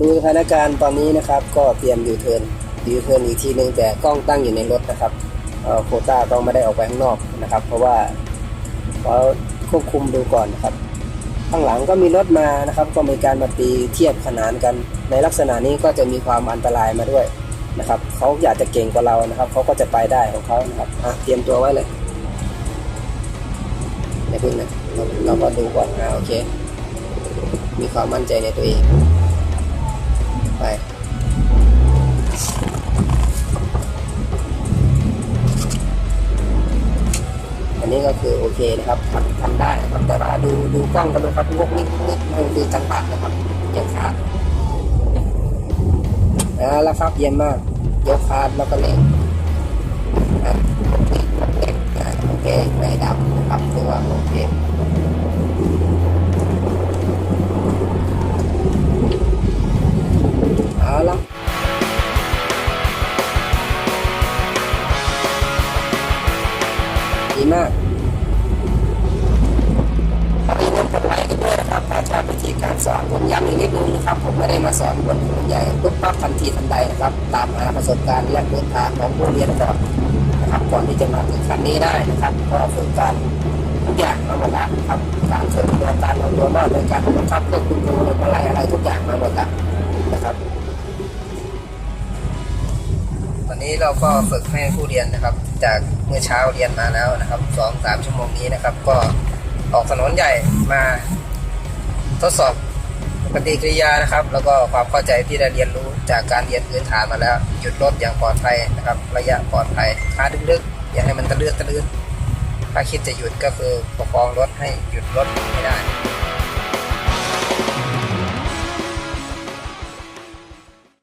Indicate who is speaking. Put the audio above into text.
Speaker 1: ดูสถานการณ์ตอนนี้นะครับ ก็เตรียมยูเทิร์นยูเทิร์นอีกทีนึงแต่กล้องตั้งอยู่ในรถนะครับโคต้าก็ไม่ได้ออกไปข้างนอกนะครับ เพราะว่าเขาควบคุมดูก่อนนะครับ ข้างหลังก็มีรถมานะครับ ก็มีการมาตีเทียบขนานกัน ในลักษณะนี้ก็จะมีความอันตรายมาด้วยนะครับเขาอยากจะเก่งกว่าเรานะครับเขาก็จะไปได้ของเขานะครับเตรียมตัวไว้เลยอย่าเพิ่งนะเราเราก็ดูก่อนอ่าโอเค มีความมั่นใจในตัวเอง ไปอันนี้ก็คือโอเคนะครับทำทำได้ครับแต่ว่าดูดูกล้องกันนะครับงกนิดนิดมันคือจังหวะนะครับยกขาดอ่าแล้วครับเยี่ยมมากยกขาดแล้วก็เล็ง ดีมากขอให้ร่วมกันไลค์กันด้วยนะครับถ้าชอบวิธีการสอนผมย้ำอีกนิดนึงนะครับ ผมไม่ได้มาสอนบนถนนใหญ่ปุ๊บปั๊บทันทีทันใดนะครับ ตามหาประสบการณ์และเดินทางของผู้เรียนก่อนนะครับก่อนที่จะมาถึงขั้นนี้ได้นะครับ ก็ฝึกการทุกอย่างมาหมดแล้วครับการเสริมตัวการเอาตัวรอดในการบังคับควบคุมตัวอะไรอะไรทุกอย่างมาหมดแล้วนะครับ นี้เราก็ฝึกให้ผู้เรียนนะครับ จากเมื่อเช้าเรียนมาแล้วนะครับสองสามชั่วโมงนี้นะครับ ก็ออกถนนใหญ่มาทดสอบปฏิกิริยานะครับ แล้วก็ความเข้าใจที่ได้เรียนรู้จากการเรียนพื้นฐานมาแล้ว หยุดรถอย่างปลอดภัยนะครับ ระยะปลอดภัยขาดึกๆอย่าให้มันตะเลือดตะลืนถ้าคิดจะหยุดก็คือประคองรถให้หยุดรถไม่ได้